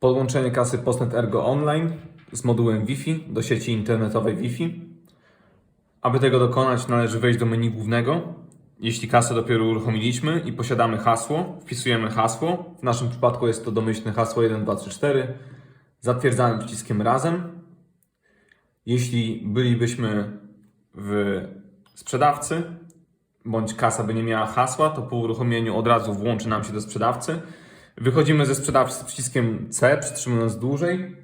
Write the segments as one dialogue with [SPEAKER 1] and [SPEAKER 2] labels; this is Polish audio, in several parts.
[SPEAKER 1] Podłączenie kasy Postnet Ergo Online z modułem Wi-Fi do sieci internetowej Wi-Fi. Aby tego dokonać, należy wejść do menu głównego. Jeśli kasę dopiero uruchomiliśmy i posiadamy hasło, wpisujemy hasło. W naszym przypadku jest to domyślne hasło 1234. Zatwierdzamy przyciskiem razem. Jeśli bylibyśmy w sprzedawcy, bądź kasa by nie miała hasła, to po uruchomieniu od razu włączy nam się do sprzedawcy. Wychodzimy ze sprzedawcy z przyciskiem C, przytrzymując dłużej.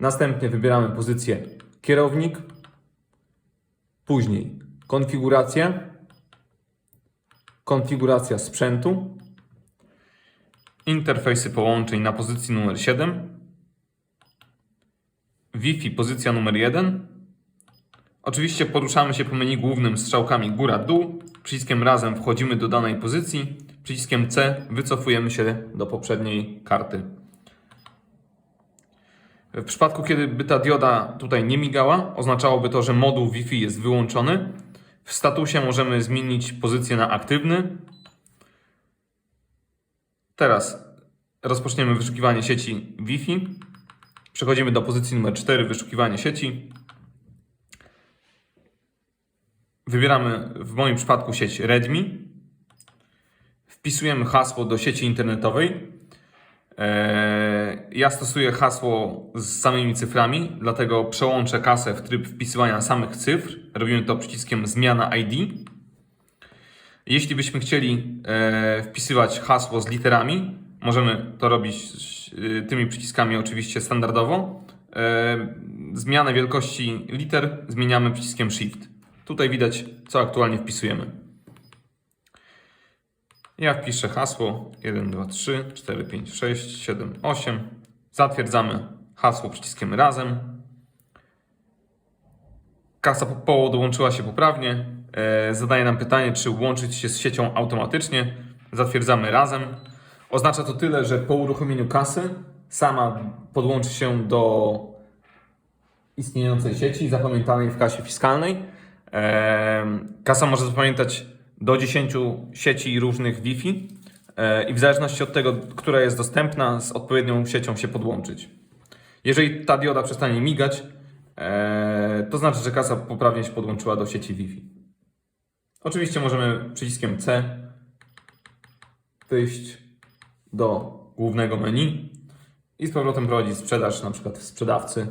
[SPEAKER 1] Następnie wybieramy pozycję kierownik, później konfiguracja, konfiguracja sprzętu, interfejsy połączeń na pozycji numer 7, Wi-Fi pozycja numer 1. Oczywiście poruszamy się po menu głównym strzałkami góra-dół. Przyciskiem razem wchodzimy do danej pozycji. Przyciskiem C wycofujemy się do poprzedniej karty. W przypadku, kiedy by ta dioda tutaj nie migała, oznaczałoby to, że moduł Wi-Fi jest wyłączony. W statusie możemy zmienić pozycję na aktywny. Teraz rozpoczniemy wyszukiwanie sieci Wi-Fi. Przechodzimy do pozycji numer 4, wyszukiwanie sieci. Wybieramy w moim przypadku sieć Redmi. Wpisujemy hasło do sieci internetowej. Eee, Ja stosuję hasło z samymi cyframi, dlatego przełączę kasę w tryb wpisywania samych cyfr. Robimy to przyciskiem zmiana ID. Jeśli byśmy chcieli e, wpisywać hasło z literami, możemy to robić e, tymi przyciskami oczywiście standardowo. E, zmianę wielkości liter zmieniamy przyciskiem Shift. Tutaj widać, co aktualnie wpisujemy. Ja wpiszę hasło 1, 2, 3, 4, 5, 6, 7, 8. Zatwierdzamy hasło przyciskiem razem. Kasa POło dołączyła się poprawnie. E, zadaje nam pytanie, czy łączyć się z siecią automatycznie. Zatwierdzamy razem. Oznacza to tyle, że po uruchomieniu kasy sama podłączy się do istniejącej sieci zapamiętanej w kasie fiskalnej. E, Kasa może zapamiętać do 10 sieci różnych Wi-Fi e, i w zależności od tego, która jest dostępna, z odpowiednią siecią się podłączyć. Jeżeli ta dioda przestanie migać, e, to znaczy, że kasa poprawnie się podłączyła do sieci Wi-Fi. Oczywiście możemy przyciskiem C wyjść do głównego menu i z powrotem prowadzić sprzedaż, na przykład sprzedawcy